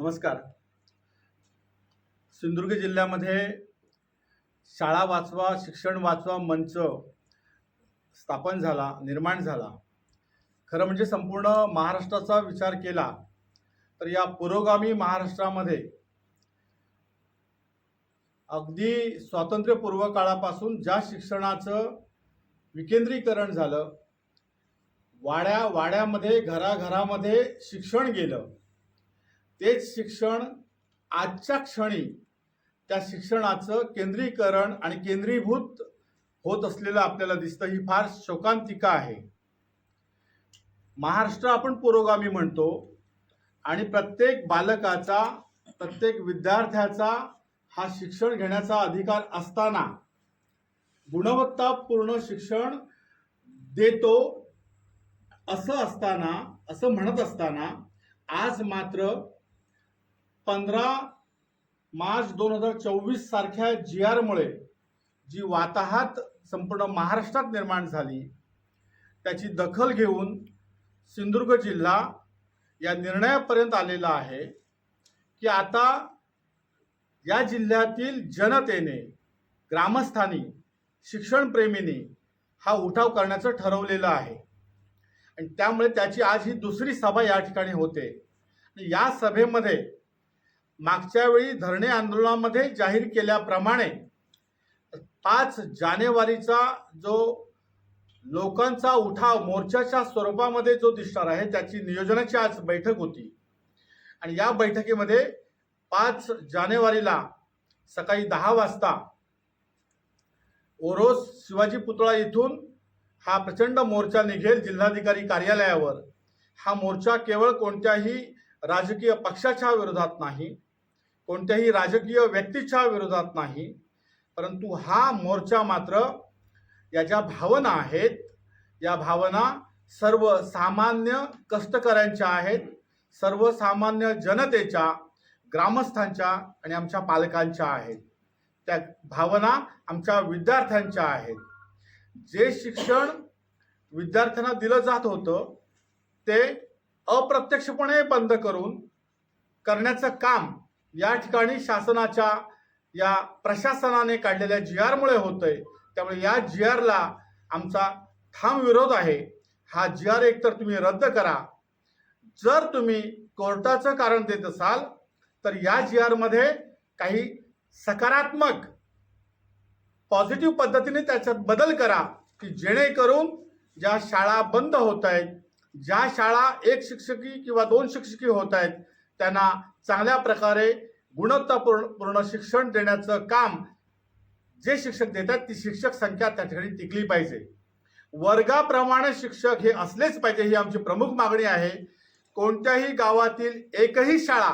नमस्कार. सिंधुदुर्ग जिल्ह्यामध्ये शाळा वाचवा शिक्षण वाचवा मंच स्थापन झाला निर्माण झाला. खरं म्हणजे संपूर्ण महाराष्ट्राचा विचार केला तर या पुरोगामी महाराष्ट्रामध्ये अगदी स्वातंत्र्यपूर्व काळापासून ज्या शिक्षणाचं विकेंद्रीकरण झालं वाड्या वाड्यामध्ये घराघरामध्ये शिक्षण गेलं तेच शिक्षण आजच्या क्षणी त्या शिक्षणाचं केंद्रीकरण आणि केंद्रीभूत होत असलेलं आपल्याला दिसतं ही फार शोकांतिका आहे. महाराष्ट्र आपण पुरोगामी म्हणतो आणि प्रत्येक बालकाचा प्रत्येक विद्यार्थ्याचा हा शिक्षण घेण्याचा अधिकार असताना गुणवत्तापूर्ण शिक्षण देतो असं असताना असं म्हणत असताना आज मात्र पंधरा मार्च दोन हजार चोवीस सारख्या जी आरमुळे जी वाताहत संपूर्ण महाराष्ट्रात निर्माण झाली त्याची दखल घेऊन सिंधुदुर्ग जिल्हा या निर्णयापर्यंत आलेला आहे की आता या जिल्ह्यातील जनतेने ग्रामस्थांनी शिक्षणप्रेमींनी हा उठाव करण्याचं ठरवलेलं आहे. आणि त्यामुळे त्याची आज ही दुसरी सभा या ठिकाणी होते. आणि या सभेमध्ये मागच्या वेळी धरणे आंदोलनामध्ये जाहीर केल्याप्रमाणे पाच जानेवारीचा जो लोकांचा उठाव मोर्चाच्या स्वरूपामध्ये जो दिसणार आहे त्याची नियोजनाची आज बैठक होती. आणि या बैठकीमध्ये पाच जानेवारीला सकाळी दहा वाजता ओरोस शिवाजी पुतळा इथून हा प्रचंड मोर्चा निघेल जिल्हाधिकारी कार्यालयावर. हा मोर्चा केवळ कोणत्याही राजकीय पक्षाच्या विरोधात नाही कोणत्याही राजकीय व्यक्तीच्या विरोधात नाही परंतु हा मोर्चा मात्र या ज्या भावना आहेत या भावना सर्वसामान्य कष्टकऱ्यांच्या आहेत सर्वसामान्य जनतेच्या ग्रामस्थांच्या आणि आमच्या पालकांच्या आहेत. त्या भावना आमच्या विद्यार्थ्यांच्या आहेत. जे शिक्षण विद्यार्थ्यांना दिलं जात होतं ते अप्रत्यक्षपणे बंद करून करण्याचं काम या ठिकाणी शासनाच्या या प्रशासनाने काढलेल्या जी आरमुळे होतंय. त्यामुळे या जी आरला आमचा ठाम विरोध आहे. हा जी आर एकतर तुम्ही रद्द करा. जर तुम्ही कोर्टाचं कारण देत असाल तर या जी आरमध्ये काही सकारात्मक पॉझिटिव्ह पद्धतीने त्याच्यात बदल करा की जेणेकरून ज्या शाळा बंद होत आहेत ज्या शाळा एक शिक्षकी किंवा दोन शिक्षकी होत आहेत त्यांना चांगल्या प्रकारे गुणवत्तापूर्ण पूर्ण शिक्षण देण्याचं काम जे शिक्षक देतात ती शिक्षक संख्या त्या ठिकाणी टिकली पाहिजे. वर्गाप्रमाणे शिक्षक हे असलेच पाहिजे ही आमची प्रमुख मागणी आहे. कोणत्याही गावातील एकही शाळा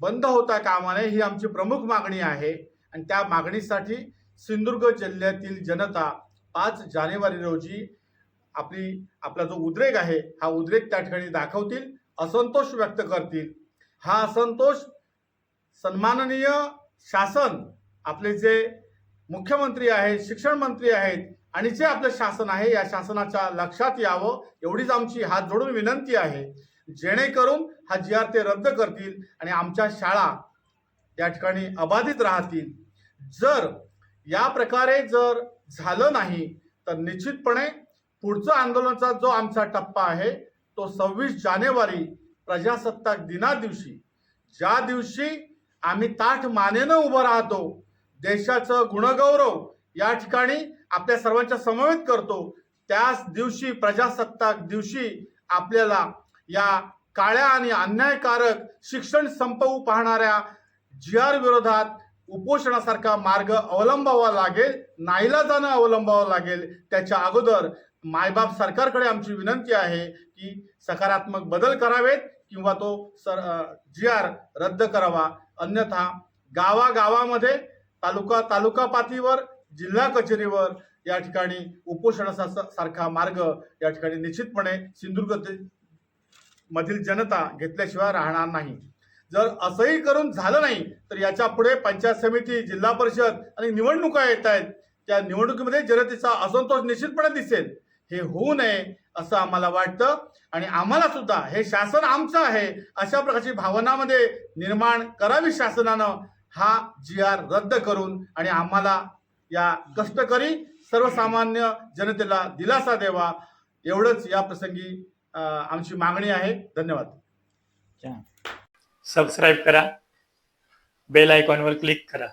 बंद होता कामा नये ही आमची प्रमुख मागणी आहे. आणि त्या मागणीसाठी सिंधुदुर्ग जिल्ह्यातील जनता पाच जानेवारी रोजी आपली आपला जो उद्रेक आहे हा उद्रेक त्या ठिकाणी दाखवतील असंतोष व्यक्त करतील. हा असंतोष सन्माननीय शासन आपले जे मुख्यमंत्री आहेत शिक्षण मंत्री आहेत आणि जे आपलं शासन आहे या शासनाच्या लक्षात यावं एवढीच आमची हात जोडून विनंती आहे. जेणेकरून हा जी आर ते रद्द करतील आणि आमच्या शाळा या ठिकाणी अबाधित राहतील. जर या प्रकारे जर झालं नाही तर निश्चितपणे पुढचा आंदोलनाचा जो आमचा टप्पा आहे तो सव्वीस जानेवारी प्रजासत्ताक दिना दिवशी ज्या दिवशी आम्ही ताठ मानेनं उभं राहतो देशाचं गुणगौरव या ठिकाणी आपल्या सर्वांच्या समवेत करतो त्याच दिवशी प्रजासत्ताक दिवशी आपल्याला या काळ्या आणि अन्यायकारक शिक्षण संपवू पाहणाऱ्या जी आर विरोधात उपोषणासारखा मार्ग अवलंबावा लागेल नाईलाजानं अवलंबावा लागेल त्याच्या अगोदर मायबाप सरकारकडे आमची विनंती आहे की सकारात्मक बदल करावेत. किंवा तो सर जी आर रद्द करावा. अन्यथा गावागावामध्ये तालुका तालुका पातळीवर जिल्हा कचेरीवर या ठिकाणी उपोषणाचा सारखा मार्ग या ठिकाणी निश्चितपणे सिंधुदुर्ग मधील जनता घेतल्याशिवाय राहणार नाही. जर असंही करून झालं नाही तर याच्यापुढे पंचायत समिती जिल्हा परिषद आणि निवडणुका येत आहेत. त्या निवडणुकीमध्ये जनतेचा असंतोष निश्चितपणे दिसेल. हे होऊ नये असं आम्हाला वाटतं. आणि आम्हाला सुद्धा हे शासन आमचं आहे अशा प्रकारची भावनामध्ये निर्माण करावी शासनानं हा जी आर रद्द करून आणि आम्हाला या कष्टकरी सर्वसामान्य जनतेला दिलासा द्यावा. एवढंच या प्रसंगी आमची मागणी आहे. धन्यवाद. सबस्क्राईब करा. बेल आयकॉनवर क्लिक करा.